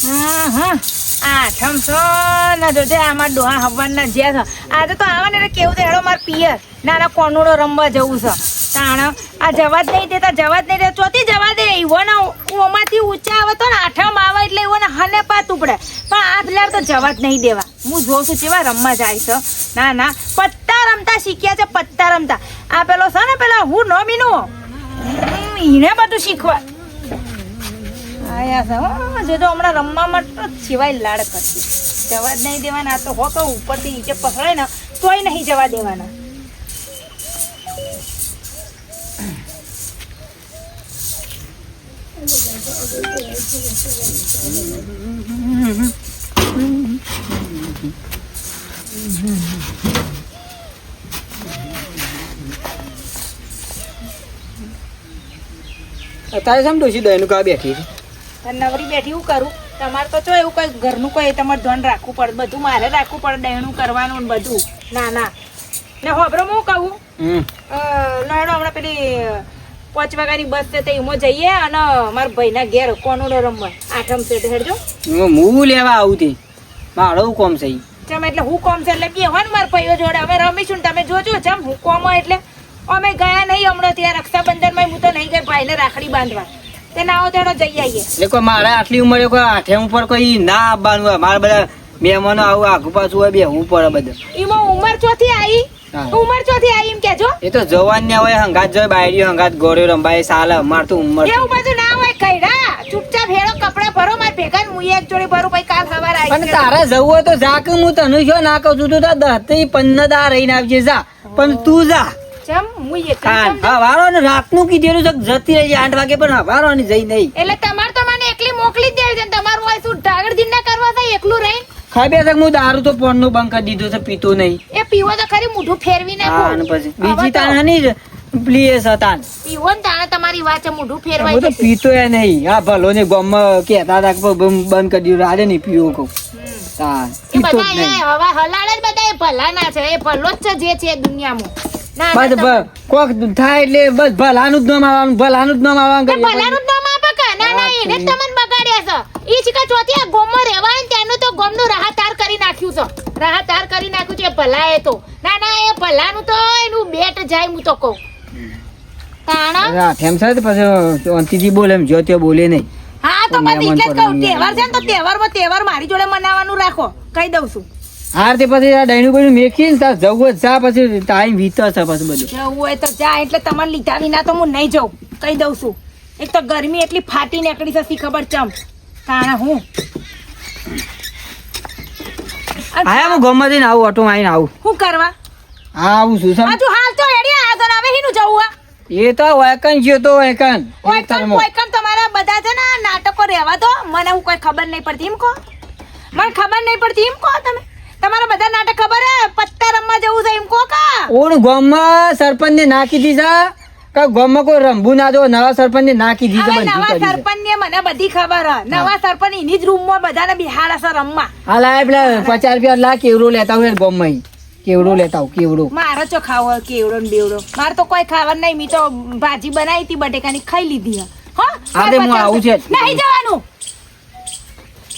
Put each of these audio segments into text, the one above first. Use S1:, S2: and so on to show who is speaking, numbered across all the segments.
S1: આઠમ છો? ના જોજે આમાં ડોહા હવાના જ્યાં છે. આજે તો આવે ને એટલે કેવું છે? હેડો, મારે પિયર. નાના કોનુડો રમવા જવું છે. તાણ, આ જવા જ નહીં દેતા, જવા જ નહીં દેતા. ચોથી જવા દે. એવો ને, ઓમાંથી ઊંચા આવે તો ને આઠમ આવે એટલે એવો ને હને પાત ઉપડે. પણ આ પેલા તો જવા જ નહીં દેવા. હું જોઉં છું કેવા રમવા જાય છે. ના ના, પત્તા રમતા શીખ્યા છે, પત્તા રમતા. આ પેલો છે ને, પેલા હું નો મીનું એને બધું શીખવા આયા છે. હો, જો હમણાં રમવા માટે સિવાય લાડ કરતી. જવા જ નહીં દેવાના તો હો, તો ઉપરથી નીચે પકડાય ને, તોય નહીં જવા દેવાના.
S2: અત્યારે સમજુ છું દહીનું કા બેઠી છે?
S1: નવરી બેઠી હું કરું? તમારે તો જો એવું કઈ ઘરનું કોઈ તમારે ધન રાખવું પડે બધું મારે રાખવું પડે દહેણું કરવાનું ને બધું. ના ના. ને હોબરો હું કહું?
S2: હમ.
S1: હમણાં પેલી પાંચ વાગ્યાની બસ છે તે એમાં જઈએ અને મારા ભાઈના ઘેર કોનું રમવા. આઠમ છે હેડજો.
S2: હું લેવા આવું તે. મારો હું કોમ છે
S1: ચમ એટલે હું કોમ છે એટલે કે હોય ને મારા ભાઈઓ જોડે. અમે રમીશું ને તમે જોજો ચમ હું કોમ એટલે. અમે ગયા નહીં હમણાં ત્યાં રક્ષાબંધનમાં હું તો નહીં ગઈ ભાઈને રાખડી બાંધવા. તે ના આવો તેનો જઈ આવીએ.
S2: એટલે મારે આટલી ઉંમરે કોઈ આઠે ઉપર કોઈ ના આવવાનું હોય. મારે બધા મહેમાનો આવું આગુ પાછું હોય બે હું પડે બધું.
S1: એમાં ઉંમર ચોથી આવી? ઉંમર ચોથી આવી એમ કેજો
S2: એ તો જવાન ને હોય હંગાત જોઈ બાયડીઓ હંગાત ગોળ્યો રંબાય સાલે અમાર તો ઉંમર
S1: એવું બધું ના હોય કઈડા ચૂપચાપ હેડો કપડા ભરો માર ભેગા હું એક જોડી ભરું પછી કાલ સવાર
S2: પણ
S1: આવી
S2: તારે જવું હોય તો જા કે હું તને જો ના કહું છું? તું દહતી પંદર દા રહીને આવજે જા. પણ તું જા.
S1: ચમ મુઈ એક
S2: કાન હવારો ને રાતનું કીધેલું છે જતી રહી આઠ વાગે પણ હવારો ને જઈ નહીં.
S1: એટલે તમારે તો મને એકલી મોકલી દેવી છે તમારું હોય શું ઢાગર દિન ના કરવા થાય એકલું રહી
S2: ખબર છે હું દારૂ તો પોનનું બંધ કરી દીધું છે પીતો નહીં.
S1: એ પીવો તો ખરી મોઢું ફેરવી
S2: હા
S1: નાખો
S2: પછી બીજી તાણ નહીં પ્લીઝ
S1: પીવો ને તાણે તમારી વાત છે મોઢું
S2: હું
S1: ફેરવાય
S2: તો પીતો એ નહીં. આ ભલો ને ગમ કેતા હતા કે બંધ કરી દીધું આજે નહીં પીવું કહું. પીતો જ નહીં.
S1: હવા હલાળ જ બધા એ ભલાના છે એ ભલો જ છે જે છે દુનિયામાં. ના, ના,
S2: બસ કોક થાય એટલે બસ ભલાનું જ નામ આવવાનું ભલાનું જ નામ આવવાનું.
S1: ભલાનું જ નામ આપે કે? ના, ના, એને તમને બગાડ્યા છે. ઈ ચીકા ચોથી ગોમમાં રહેવાય ને તેનું તો ગોમનું રાહતાર કરી નાખ્યું છે. રાહતાર કરી નાખ્યું છે એ તો. ના, ના, એ ભલાનું તો એનું બેટ જાય હું તો કહું. તાણા?
S2: છે પછી બોલે એમ જો તે બોલે નહીં
S1: હા, તો
S2: કોઈ
S1: એટલે જ કહું. તહેવાર છે ને તો તહેવારમાં તહેવાર મારી જોડે મનાવવાનું રાખો કહી દઉં છું
S2: હાર તે પછી આ ડાયણું બાયણું મેકીને તાર જવું જ જા પછી ટાઈમ વીતો છે પછી બધું.
S1: જવું હોય તો જા એટલે તમારે લીધા વિના તો હું નહીં જાઉં. કહી દઉં છું. એક તો ગરમી એટલી ફાટી નીકળી છે ખબર ચમ. તાણા હું?
S2: આયા હું ગમે જઈને આવું ઓટો આવીને આવું.
S1: શું કરવા?
S2: હા આવું છું સમ
S1: તું હાલ તો એડી આ તો હવે હીનું જવું આ
S2: એ તો વેકન ગયો તો વેકન
S1: કોઈ કણ તમારા બધા છે ને નાટકો રહેવા દો. મને હું કોઈ ખબર નહીં પડતી એમ કહો. મને ખબર નહીં પડતી એમ કહો તમે. તમારા બધા નાટક ખબર હે? પત્તા રમવા જવું છે એમ કા.
S2: ઓણ ગોમમાં સરપંચ ને નાખી દીધા. કે ગોમમાં કોઈ રંભુ ના દો નવા સરપંચ ને નાખી દીધા
S1: હવે નવા સરપંચ ને મને બધી ખબર હે. નવા સરપંચ એની જ રૂમમાં બધાને બિહાડ સર રમવા.
S2: હાલ આ પેલા પચાસ રૂપિયા લા કેવડો લેતા હોય ગોમમાં. કેવડો લેતા હોય કેવડો.
S1: મારો ચો ખાવો કેવડો ને બેવડો. મારે તો કોઈ ખાવાનું નહીં. મી તો ભાજી બનાવી હતી બટેકાની ખાઈ લીધી હે.
S2: તે હું આવું છે.
S1: નહીં જવાનું.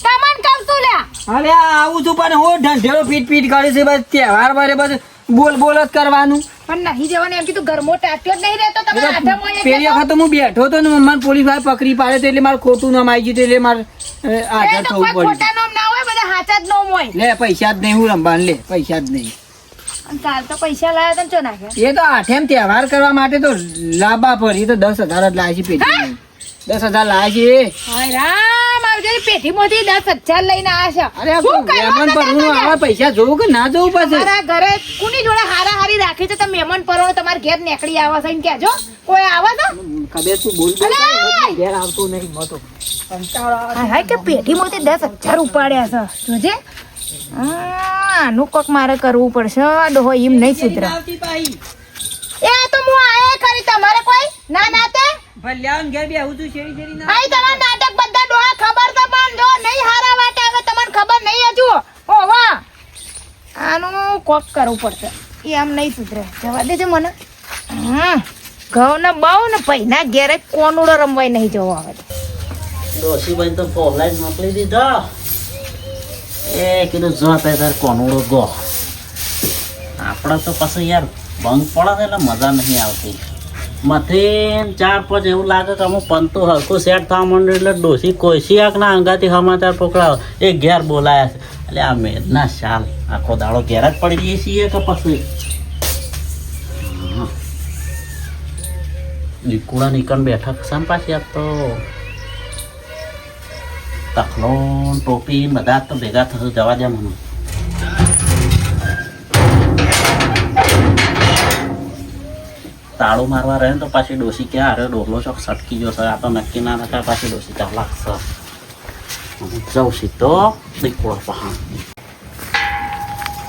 S1: તમને કહું છું લ્યા
S2: અરે આવું છું પણ હું ઢંઢેરો પીટ પીટ કરે છે બસ તહેવાર મારે બસ બોલ બોલ જ કરવાનું.
S1: પણ નહીં જવાનું એમ કીધું ઘરમાં ટાટ્યો જ નહીં રહેતો તમે આઠમ હોય
S2: પેલી વખત હું બેઠો તો ને મમ્મા પોલીસવાળા પકડી પાડે તો એટલે મારે ખોટું નામ આવી ગયું એટલે મારે
S1: તો
S2: થવું પડ્યું
S1: ખોટા નામ ના હોય બધા સાચા જ નામ હોય.
S2: લે પૈસા જ નહીં હું રમવાનું લે પૈસા જ નહીં.
S1: કાલ તો પૈસા લાયા તને ચો નાખ્યા?
S2: એ તો આઠેમ તહેવાર કરવા માટે તો લાંબા પર એ તો દસ હજાર જ લાય છે પેટી દસ હજાર લાવે છે
S1: રામ આવજે પેઢી મોથી દસ હજાર લઈને આવ્યા છે.
S2: અરે
S1: શું
S2: મહેમાન પર હું આવા પૈસા જોઉં કે ના જોઉં પછી?
S1: તમારા ઘરે કોની જોડે હારા હારી રાખી છે? તમે મહેમાન પરો તમારા ઘેર નીકળી આવે છે એમ કહેજો. કોઈ આવે
S2: ખબર તું બોલ બોલ ઘેર આવતો નહીં મતો
S1: હાય કે મોથી દસ હજાર ઉપાડ્યા છે. જોજે. આનું કોક મારે કરવું પડશે. ડોહો એમ નહીં સુધરા. એ તો હું આયા કરી તમારે કોઈ? ના નાતે
S2: ભલ્યાઓને ઘેર બી આવું છું શેરી શેરી ના.
S1: ભાઈ તમારા નાટક બધા ડોહા ખબર તો પણ જો નહીં હારા માટે હવે તમને ખબર નહીં હજુ. ઓવા આનું કોક કરવું પડશે. એ આમ નહીં સુધરે. જવા દેજો મને. હમ. ઘઉં ને બહુ ને પૈના ઘેરે કોનુડો રમવાય નહીં જવો આવે તો.
S3: ડોશીભાઈ તો પોલાઈ મોકલી દીધો. એ કીધું જો તે તાર કોનુડો ગો. આપણે તો પછી યાર ભંગ પડે એટલે મજા નહીં આવતી. મથી ચાર, પાંચ એવું લાગે કે અમુક પંતો હરખું સેટ થવા માંડ્યું એટલે ડોસી કોશી ના અંગાથી સમાચાર પકડાવ. એ ઘેર બોલાયા છે. એટલે આ મેદના શાલ. આખો દાડો ઘેર જ પડી જઈએ છીએ કે પછી. લીકુડા નીકળ બેઠા સામ પાછી આપ તો? તખલો, ટોપી ને બધા તો ભેગા થશે જવા દે મને. તાળું મારવા રહે ને તો પાછી ડોસી ક્યાં અરે, ડોહલો ચોક સટકી જશે આ તો નક્કી ના થાય, પાછી ડોસી ચાલ લાગશે જાઉં સીધો દીકરો પહાણ.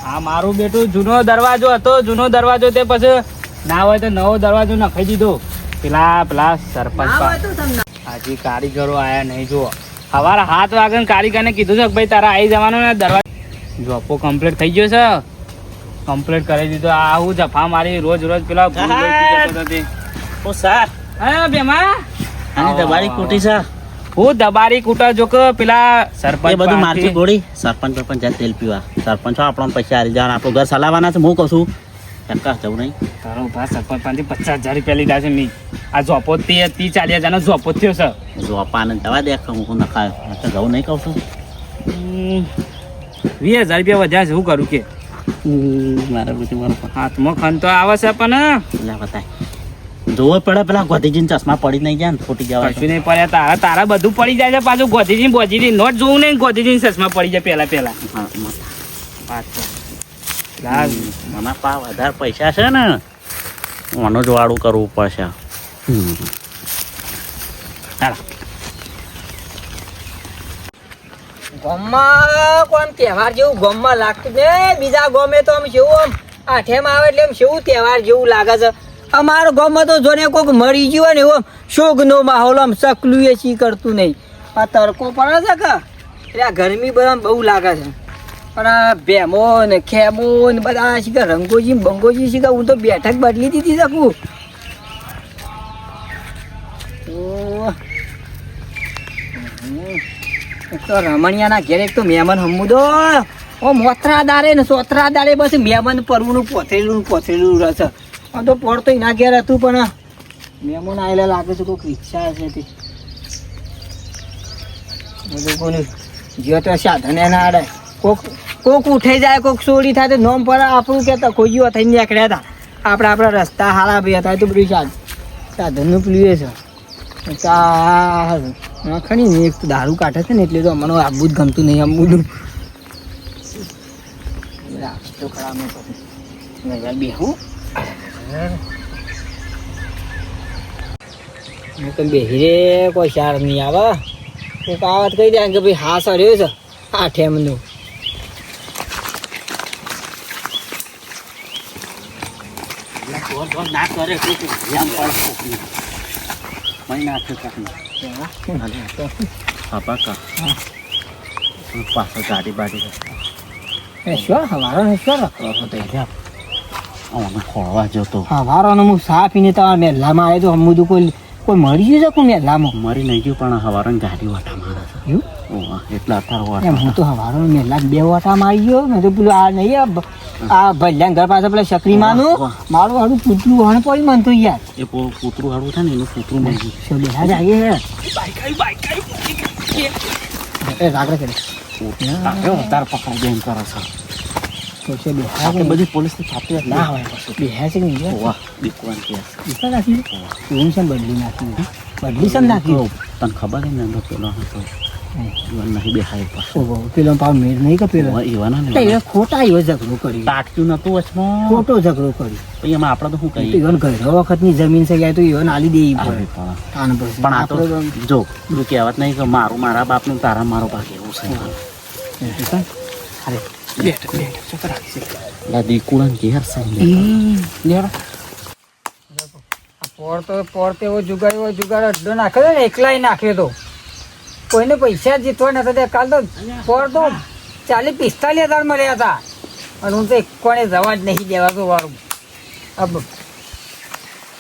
S4: આ મારું બેટું જૂનો દરવાજો હતો, જૂનો દરવાજો તે પછી ના હોય તો નવો દરવાજો નખાઈ દીધો. પેલા પેલા સરપંચ હજી કારીગરો આયા નહીં, જુઓ. સવારે સાત વાગે કારીગરને કીધું છે કે, ભાઈ, તારા આવી જવાનો ને દરવાજો. જોપો કમ્પ્લીટ થઈ ગયો છે. કમ્પ્લીટ કરી દીધો. આવું જફા મારી રોજ રોજ પેલા તે.
S3: ઓ સર.
S4: હા બેમા?
S3: આની દબારી કુટી છે
S4: હું દબારી કૂટા જો કે પેલા સરપંચ
S3: બધું મારતી ગોળી. સરપંચ સરપંચ જાય તેલ પીવા. સરપંચ આપણો પૈસા હારી જવાના. આપણું ઘર ચલાવવાના છે. હું કહું છું ચક્કા જવું નહીં.
S4: તારો ભા સરપંચ પાંચથી પચાસ હજાર રૂપિયા લીધા છે મેં. આ ઝોપો તે ત્રીસ ચાલીસ હજારનો ઝોપો થયો છે
S3: જો અપાને દવા દે હું નખાયો. તો જવું નહીં કહું છું.
S4: વીસ હજાર રૂપિયા વધ્યા છે શું કરું કે?
S3: મારા બધું મારું
S4: હાથમાં આવે છે પણ
S3: લે બતાય. જોવો પડે પેલા ગોધીજીને ચશ્મા પડી નહીં ગયા ને ફૂટી જવા
S4: કશું નહીં પડે તારા તારા બધું પડી જાય છે પાછું. ગોધીજી બોધીજી નોટ જોવું નહીં ગોધીજી ચશ્મા પડી જાય પેલા પેલા.
S3: મને પા વધારે પૈસા છે ને મને જ વાળું કરવું પડશે. હાલો.
S2: ગામમાં કોઈ આમ તહેવાર જેવું ગામમાં લાગતું ને? બીજા ગામે તો આમ જેવું આમ આઠેમ આવે એટલે આમ કેવું તહેવાર જેવું લાગે છે. અમારો ગામમાં તો જોને કોઈક મરી ગયું હોય ને એવું શોકનો માહોલ આમ સકલું એ કરતું નહીં. આ તડકો પડે છે કે? એટલે આ ગરમી બધા બહુ લાગે છે. પણ આ ભેમો ને ખેમો ને બધા શીખે રંગોજી બંગોજી શીખે હું તો બેઠક બદલી દીધી શકું ઓહ. હમ. તો રમણિયાના ઘેર એક તો મહેમાન હમુદો. ઓ મોતરા દારે ને સોતરા દારે બસ મહેમાન પરવું પોથરેલું પોથેલું રસ આ તો પડતો એના ઘેર હતું, પણ મહેમાન આવેલા લાગે છે, કોઈક રિક્ષા હશે તે. બધું કોનું જ્યો તો સાધન એના આડે. કોક કોક ઉઠાઈ જાય, કોક ચોરી થાય, તો નોમ પર આપણું કહેતા ખોજીઓ થઈને નીકળ્યા હતા. આપણા આપણા રસ્તા હારા ભાઈ હતા તો બધું સાધન સાધનનું પેલું છે. ચા ખરી ને, એક તો દારૂ કાઢે છે ને, એટલે તો અમને આબુ જ ગમતું નહીં, આમ તો ખરા બેહું હું. તો બેહી રે, કોઈ શાર નહીં આવે. કોઈક વાત કહી દે કે ભાઈ હા સર્યો છે. આ ઠેમનું.
S3: ના કરે એટલું તો ધ્યાન પડે કોકનું. મહી નાખે કોકનું. બાપા કા પાછળ ગાડી બાડી
S2: એ શું હવારો શું? રખડો છો તે
S3: અમે ખોળવા જતો.
S2: હવારોનો હું સા પીને તમારા મેલામાં આવ્યો તો હમું કોઈ કોઈ મરી ગયું છે કોઈ મહેલામાં
S3: મરી નહીં ગયું પણ હવારન ગાડી વાટા મારા છે.
S2: એવું?
S3: એટલા અત્યારે
S2: એમ હું તો હવારો મેલા બે વાટામાં આવી ગયો. મેં તો પેલું આ નહીં આ બ- ભલ્યાન ઘર પાસે પેલા શકરીમાનું
S3: વાહ, વાહ.
S2: મારું હારું પૂતળું વણ પડ્યું મને તો યાર.
S3: એ કૂતરું હાડું થાય ને એનું કૂતરું મરી ગયું.
S2: શું બેહા જાય એ રાગડે કરે
S3: કૂતરું એમ કરે છે.
S2: તો
S3: બધી પોલીસ છાપી
S2: ના હોય બે કે નહીં યાર?
S3: ઓવા, દીકવાન કે છે.
S2: નાખી છે ને બદલી નાખી. બદલી છે નાખી.
S3: તને ખબર છે ને એનો પેલો હતો. નહીં બેહાય
S2: પેલો પાવ નહીં કે પેલો ખોટા એવો ઝઘડો કર્યો.
S3: તાટક્યું નતું વચમાં?
S2: ખોટો ઝઘડો કર્યો.
S3: એમાં આપણે તો શું
S2: તો
S3: કહીએ?
S2: ઈવન ઘર વખતની જમીન છે યાર તો ઈવન આલી દેવી પડે.
S3: પણ. આ તો
S2: તો-
S3: જો તું કહેવત નહીં કે મારું મારા બાપનું તારા મારો ભાગ એવું છે.
S2: અરે. બેઠ બેઠ શું કરાવી છે?
S3: એટલે દીકુડા ઘેર
S2: પોરતો પોરતે એવો જુગાડ્યો એવો જુગાડ અડ્ડો નાખ્યો ને એકલાય નાખ્યો તો. કોઈને પૈસા જીતવા નતા તે કાલ તો પર તો ચાલીસ પિસ્તાલીસ હજાર મળ્યા હતા અને હું તો એક કોને જવા જ નહીં દેવાતો વારું અબ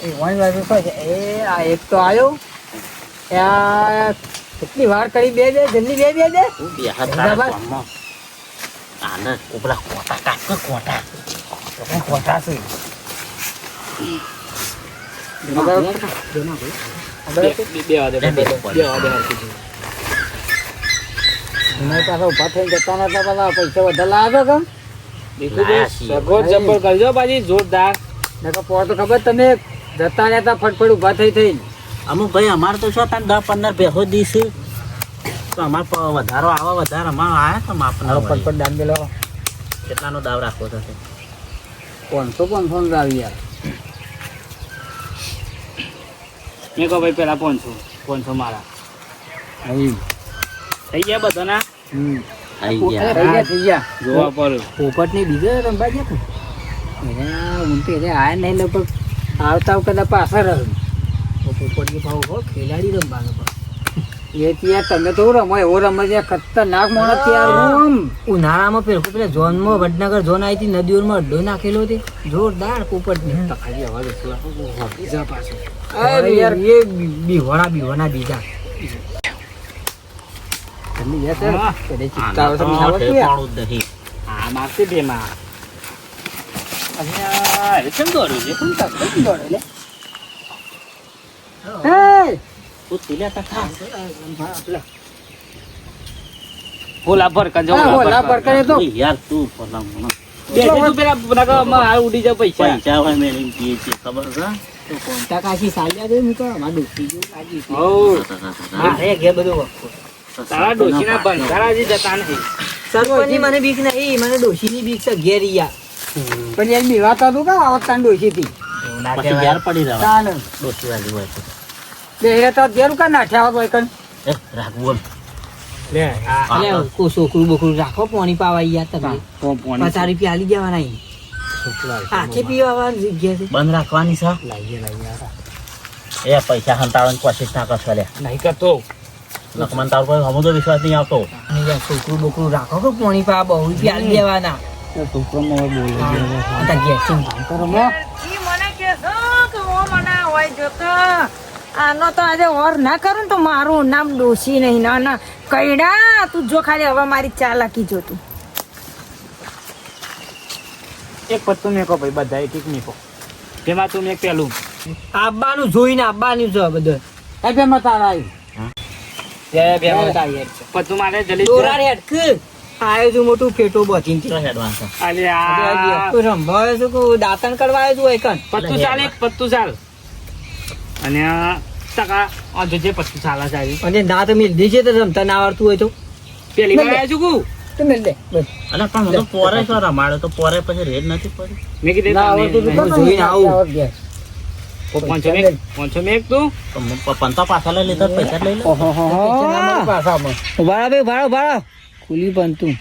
S2: એ વન વાગ્યું છે એ આ એક તો આવ્યો કેટલી વાર કરી બે દે જલ્દી બે બે.
S3: ગામમાં. આને ઉપલા કોટા કાઢ કે કોટા
S2: ખોટા છે
S4: બે- બે- બે બે- બે- બે થયું.
S2: પાછા ઊભા થઈને જતા નતા પેલા પૈસા વધારે લાવ્યો કેમ.
S4: સગવડ જબ્બર કરજો પાછી જોરદાર.
S2: નકર પો તો ખબર તમે જતા રહેતા ફટફટ ઊભા થઈ થઈ
S3: અમુક ભાઈ અમારે તો છો તને દસ પંદર બેહો દીશે તો અમારે વધારો આવે વધારે અમારે આવ્યા તો માપના.
S2: ફટફટ દાન પેલો
S3: કેટલાનો દાવ રાખવો થશે
S2: પાંચસો પાંચસો નો આવી યાર.
S4: મેં કહો ભાઈ પેલા પોનસો પોનસો મારા. થઈ ગયા બધાના?
S3: થઈ ગયા.
S2: ગયા થઈ ગયા.
S4: જોવા પર
S2: પોપટની બીજો રંબા ગયા તું? હું તો એને આયા નહીં પણ આવતા કદાચ પાછળ રહ્યો પોપટની ભાવ હો ખેલાડી રમવાનો પણ. એ ત્યાં તમે તો રમો એવો રમે છે ખતરનાક મોણસ ત્યાં ઉનાળામાં પેલું પેલા ઝોનમાં વડનગર ઝોન આવી હતી નદીઓમાં અડ્ડો નાખેલો હતી જોરદાર પોપટ ને
S4: અવાજ પાછો
S2: યાર એ બીવાણા બીવાણા બીજા. જલ્દી જા સર
S4: હા.
S2: કદે
S3: આના
S2: ચિત્તા આવે
S3: તો
S2: તો બીજા આવડતું
S3: જ
S4: હા મારતી બે માં આ એ કેમ દોડ્યું છે
S2: શું કરતો? શું દોડે લે? હે!
S3: તું તીલે તો ખા.
S4: હોલા ભર કજો
S2: હોલા પર કરે તો
S3: યાર તું ભલા મને.
S4: બે તું પેલા નકરમાં હાલ ઉડી જાય પૈસા
S3: પૈસા હોય મેળવીને પીએ છીએ ખબર છે તું
S2: સાલ્યા મારે બધું.
S4: તારા ડોશીના બંધારા જતા નથી.
S2: સરપંચની મને બીક નહીં મને ડોશીની બીક છે ઘેર યાર. પણ યાર બીવાતા તું કા આવત તાન ડોશીથી?
S3: પછી ઘેર પડી રહેવા
S2: તાન.
S3: ડોસી વાલી હોય તો.
S2: તો ઘેર કા નાઠ્યા હોય કન
S3: એ રાખ
S4: લે આ.
S2: કો છોકરું બોકરું રાખો પાણી પાવા યાર તમે. પચાસ રૂપિયા આલી દેવાના ઈ. આખે પીવા જગ્યા છે.
S3: બંધ રાખવાની છે?
S2: લાઈએ લાઈએ
S3: એ પૈસા હંતાવાની કોશિશ ના કરશો લે.
S4: નહીં કરતો.
S3: નકમન તાર પર હમો તો વિશ્વાસ નહીં આવતો.
S2: છોકરું બોકરું રાખો કે પાણી પા બહુ રૂપિયા દેવાના. કરો મો.
S1: ઈ મને કે મને હોય જોતો આનો તો આજે ઓર ના કરું તો મારું નામ ડોશી નહીં. ના ના. કઈડા તું જો ખાલી હવે મારી ચાલાકી જો તું.
S4: એક પત્તું મેકો ભાઈ બધા એક એક મેકો જેમાં તું મેક પેલું.
S2: આબાનું જોઈને આબાનું જો બધું. એ બે મત આવ્યું
S4: બે બે મારે જલ્દી
S2: દોરા રે અટક આયો છું મોટું ફેટો બચીને
S3: કેટલો એડવાન્સ
S4: અલે આ.
S2: કોઈ રંભાવે છે કોઈ દાંતણ કરવા આવ્યો છું હોય કન
S4: ચાલે એક ચાલ. અને આ ટકા આ જોજે પત્તું ચાલે છે આવી.
S2: અને મિલદી છે તો રમતા ના આવડતું હોય તો.
S4: પેલી વાર આવ્યા છું કુ?
S2: તો મિલ દે
S3: અલા પણ મને પોરે રમાડે તો પોરે પછી રેડ નથી પડી.
S4: મેં કીધું
S2: ના આવડતું તો જોઈને આવું.
S4: પાંચસો મેક પાંચસો મેક તું.
S3: પંતા પાછા લઈ લીધા તો પૈસા લઈ લે.
S2: ભાડા ભાઈ ભાડો ભાડો ખુલી પણ તું.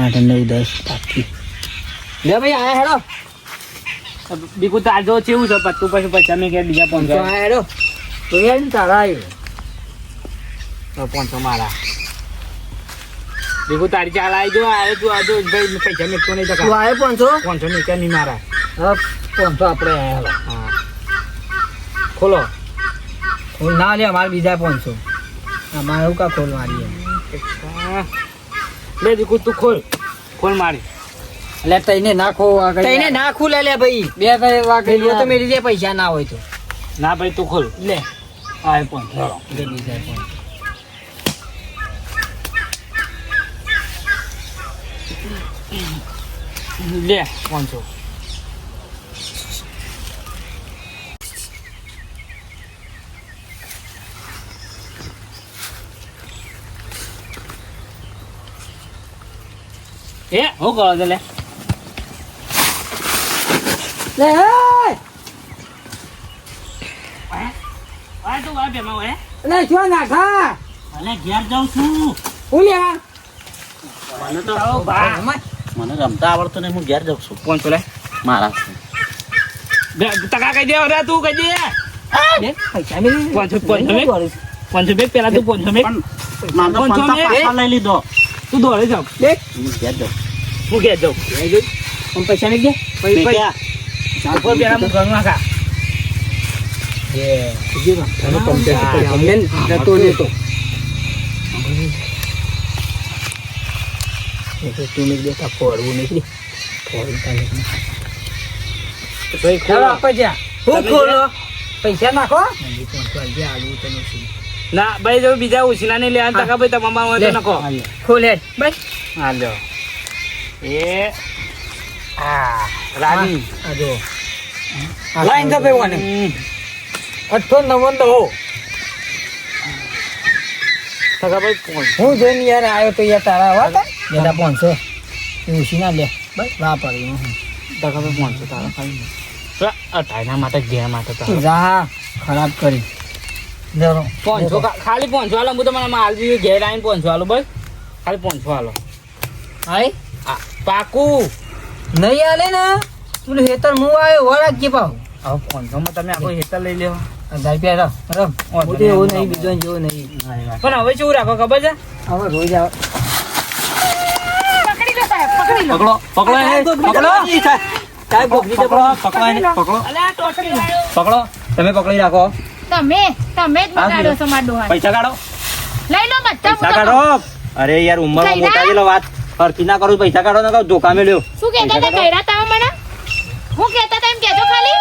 S2: આઠ નવ દસ બાકી. લે ભાઈ આયા હેડો.
S4: બીકુ તાજો ચેવું છે? પત્તું પછી પૈસા મેં કે બીજા પંચો
S2: આયા હેડો. તો યાર તારા આવ્યો
S4: પાંચસો મારા. બીકુ તારી ચાલ આવી જો આવે તું આજો ભાઈ પૈસા મેકતો નહીં
S2: તો
S4: આવે
S2: આવ્યો પાંચસો?
S4: પાંચસો મેક્યા નહીં મારા?
S2: હા પાંચસો આપણે આયા
S4: હા. ખોલો.
S2: ખોલ ના લે અમારે બીજા પાંચસો. અમારે એવું કા ખોલ મારી.
S4: લે દીકુ તું ખોલ. ખોલ મારી.
S2: એટલે તઈને નાખો તઈને ના લે લે ભાઈ. બે ત્રણ વાગે તો મેરી દે પૈસા ના હોય તો.
S4: ના ભાઈ તું ખોલ.
S2: લે.
S4: આ પાંચસો.
S2: લે બીજા પાંચસો.
S4: લે પાંચસો એ હું કહો લે.
S2: લે
S4: વાય તું વાય બેમાં વાય
S2: લે શું નાખા
S3: ભલે ઘેર જાઉં છું.
S2: હું લેવા
S3: મને તો
S4: ભાઈ
S3: મને રમતા આવડતું નહીં હું ઘેર જાઉં છું.
S4: પાંચસો લે
S3: મારા
S4: બે ટકા કહી દે અરે તું કહી દે.
S2: પૈસા મેલી
S4: પાંચસો પાંચસો પાંચસો મેક પેલા તું પાંચસો પાંચસો મેં?
S3: પાછા લઈ લીધો.
S4: તું દોડે જાવ
S2: લે
S3: હું ઘેર જાઉં.
S4: હું ઘેર જાઉં.
S2: પણ પૈસા નહીં
S3: મેં?
S4: ઉપર પેલા હું. ઘર નાખા ભાઈ
S2: ચાલો આપણે જ્યાં. હું
S4: તમે
S2: ખોલો? પૈસા નાખો?
S4: ના ભાઈ જો બીજા ઉછીના ને લેવા તકા ભાઈ તમારા હોય તો નખો.
S2: ખોલે ભાઈ
S4: હા લો એ હા રાની
S2: આજો લાઈન તો ભાઈ વાને અઠો નવન દો
S4: તકા ભાઈ કોણ?
S2: હું જોઈને યાર આવ્યો તો યાર તારા આવા હતા જેના પાંચસો. એ ઉછી ના લે. બસ
S4: તકા ભાઈ કોણ છે તારા ખાઈ અઠાઈના માટે ઘેર માટે તો.
S2: તું જા ખરાબ કરી. જરો
S4: પોંચો ખા- ખાલી પોંચો હાલો હું તમારા માલ બી ઘેર આવીને પોંચો હાલો ભાઈ ખાલી પોંચો હાલો. આ પાકું.
S2: નહીં આલે ને. તું હેતર હું આવ્યો વળાક કે પાવ
S4: હવે પોંચોમાં તમે આખો હેતર લઈ લેવો
S2: હજાર રૂપિયા રમ રમ એવું
S4: નહીં
S2: બીજો જેવું નહીં.
S4: પણ હવે શું રાખો ખબર છે?
S2: હવે રોજ આવે.
S1: પકડી લો. પકડી
S5: પકડો પકડો. પકડો
S2: સાહેબ ગોપી
S5: પકડો પકડો. એને, પકડો.
S1: અલા ટોટલી લાયો.
S5: પકડો. તમે પકડી રાખો.
S1: તમે તમે જ બગાડ્યો છો મારા ડોહાને.
S5: પૈસા કાઢો.
S1: લઈ લો બધા
S5: પૈસા કાઢો. અરે યાર
S1: ઉંમર
S5: મોટા જેલો વાત. ફરતી ના કરું પૈસા કાઢો ના ધોકા મેલ્યો
S1: શું કહેતા હતા?
S5: પૈસા
S1: કઈરા તમે મને? હું કહેતા હતા એમ કહેજો ખાલી.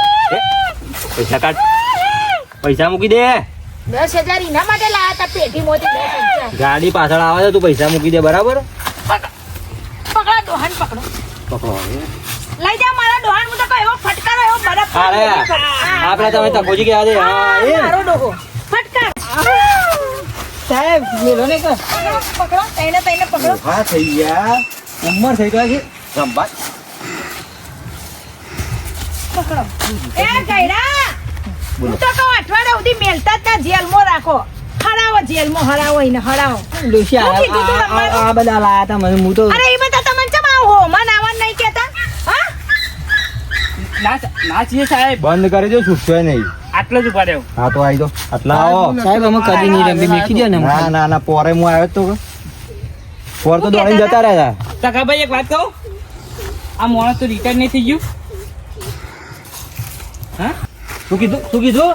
S5: પૈસા કાઢ. પૈસા મૂકી દે.
S1: દસ હજાર એના માટે લાયા હતા પેટી મોતી
S5: ગાડી પાછળ આવે છે તું પૈસા મૂકી દે બરાબર
S1: પકડો ડોહાન પકડો
S5: પકડો
S1: લઈ જાઓ મારા ડોહાન હું તો કહું એવો ફટકારો એવો બરફ
S5: અરે આપણે તમે તકોજી ગયા છે. હા એ.
S1: મારો ડોહો. ફટકાર.
S2: સાહેબ મેલો ને કર
S1: પકડો તઈને તઈને પકડો.
S5: હા થઈ ગયા. ઉંમર થઈ ગયા છે. રંબા
S1: પકડો. એ ગયડા હું તો કહું અઠવાડિયા સુધી મેલતા જ ના જેલમાં રાખો. હરાવો જેલમાં હરાવો એને હરાવો.
S2: આ બધા લાયા તા મને હું તો
S1: અરે એમાં તો તમને ચમ આવો મને આવવાનું નહીં કહેતા હા
S4: ના ના છીએ સાહેબ.
S5: બંધ કરી દો છૂટશે નહીં.
S4: આટલો જ ઊભા રહ્યો
S5: હા તો આવી દો. આટલા આવો.
S2: સાહેબ અમે કદી નહીં રમી મેકી દો ને
S5: ના ના ના પોરે હું આવ્યો તો. પોર તો દોડીને જતા રહ્યા હતા?
S4: તકા ભાઈ એક વાત કહું? આ માણસ તો રિટાયર નહીં થઈ ગયું. હા? શું કીધું? શું કીધું?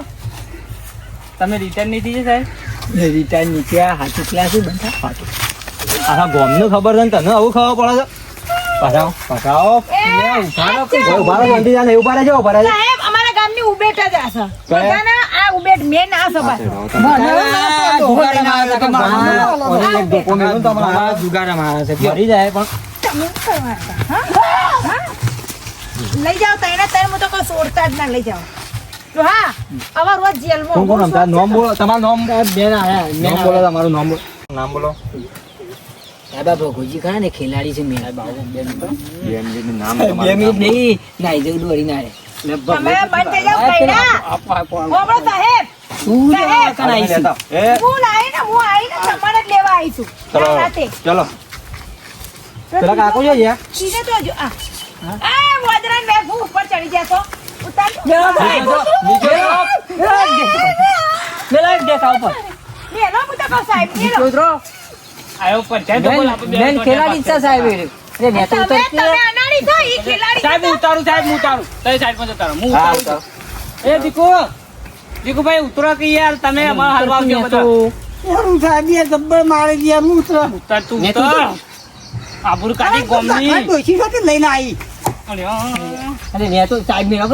S4: તમે રિટાયર નહીં થઈ ગયા સાહેબ?
S2: રિટાયર નીકળ્યા હાથું ક્યાં શું બંધા હાથું
S5: આખા ગોમને ખબર છે ને તને આવું ખબર પડે છે? પાછા આવો, પાછા
S2: ઉભારો
S1: એ,
S5: ઊભા રહો, શાંતિ જાને, ઊભા રહેજો, ઊભા રહેજો.
S1: સાહેબ અમારા ગામની ઉબેટ જ
S5: આસા
S1: બધાના આ ઉબેટ
S5: મે ના
S2: છે
S1: બસ? લઈ જાવ તઈને તઈને હું તો કોઈ છોડતા જ ના લઈ જાવ હા આવા રોજ જેલમાં
S5: કોણ નામ બોલો. તમારું નામ
S2: બેન આયા બેન
S5: નામ બોલો તમારું નામ બોલો. નામ બોલો.
S2: સાહેબ ભગોજી ખરા ને ખેલાડી છે મેં
S5: બેન જેનું નામ
S2: બે મિનિટ નહીં નાઈ જવું દોડી ના રે
S1: તમે બંધ થઈ જાઓ કઈડા ઓબળો સાહેબ
S2: તું જ
S1: સાહેબ.
S2: કણ આઈ છે.
S1: હું? આવીને હું તમારે જ લેવા આવી છું.
S5: ચલો ચલો. પેલા કાકુ છે જ્યાં
S1: સીધે તો જો આ. આ વજરાન બે ઉપર ચડી જાય તો. ઉતાર
S2: પેલા એક દેખાવ પર
S1: મેલો હું તો સાહેબ મેલો
S2: છોકરો
S4: આવ્યો પંચાયત તો બોલ, આપણે બે
S2: બેન
S4: તો
S2: ખેલાડી છે સાહેબ અરે મેં તો
S1: તમે
S2: ઉતરતી
S1: તમે અનાડી છો ઈ ખેલાડી
S4: સાહેબ ઉતારું સાહેબ ઉતારું. તમે સાઈડ પર જતા હું ઉતારું એ દીકુ દીકુ ભાઈ ઉતરો કે યાર તમે અમારા હાલવા આવજો બધા. ઉતાર તું
S2: ઉતર. તો
S4: ઉતાર. આબરૂ કાઢી ગોમની અરે હા.
S2: અરે મેં તો સાહેબ મેં તો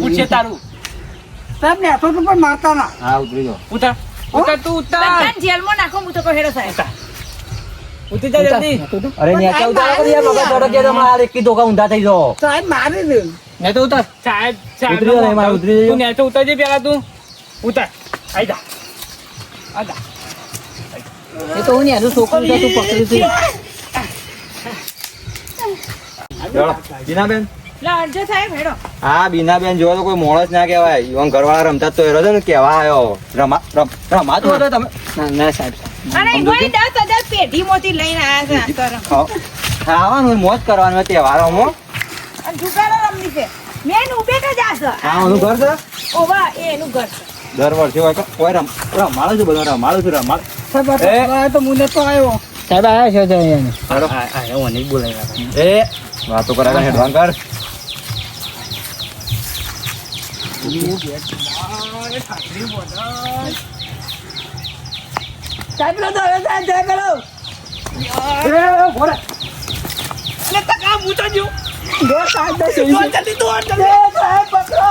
S4: પૂછે તારું
S5: હા ઉતરી દો
S4: ઉતાર ઉતાર તું ઉતાર.
S1: જેલમાં નાખો હું તો કહું હેડો સાહેબ.
S4: ઉતરી જા જલ્દી.
S5: અરે નેચા ઉતાર કરી યાર મગજ દોડો કે માર એક કી ધોકા ઊંધા થઈ જાઓ.
S2: મેં તો ઉતાર.
S4: સાહેબ સાહેબ
S5: ઉતરી જા, માર ઉતરી જજો.
S4: તું નેતા ઉતાર જે પેલા તું. ઉતાર. આઈ જા. આ જા.
S2: એ તો હું ને એનું છોકરું તું પકડી તું
S5: બીનાબેન.
S1: સાહેબ
S5: હા બીનાબેન જોવો તો કોઈ મોણસ ના કહેવાય. ઘરવાળા રમતા તો એરો છે ને કેવા આવ્યો રમા રમ રમાતું હતો તમે?
S2: ના ના સાહેબ.
S1: અને લઈને આયા છે.
S5: ખાવાનું મોજ કરવાનું તહેવારોમાં
S1: અને જુગારો રમવી છે. મેન
S5: હા એનું ઘર. છે?
S1: ઓવા એનું ઘર છે.
S5: દર વર્ષે હોય કે કોઈ રમ રમાડું છું બધું રમાડું છું રમાડ.
S2: તો મુને તો આવ્યો સાહેબ આવ્યા છે તો અહીંયા?
S5: હાલો.
S4: આ આ બોલાય
S5: એ? વાતો કરાવે હેડવાન કર
S2: સાહેબ લો તો હવે સાહેબ જય કરો. અરે તકા મૂચો જો દો સાહેબ દે જલ્દી તો જલ્દી. સાહેબ પકડો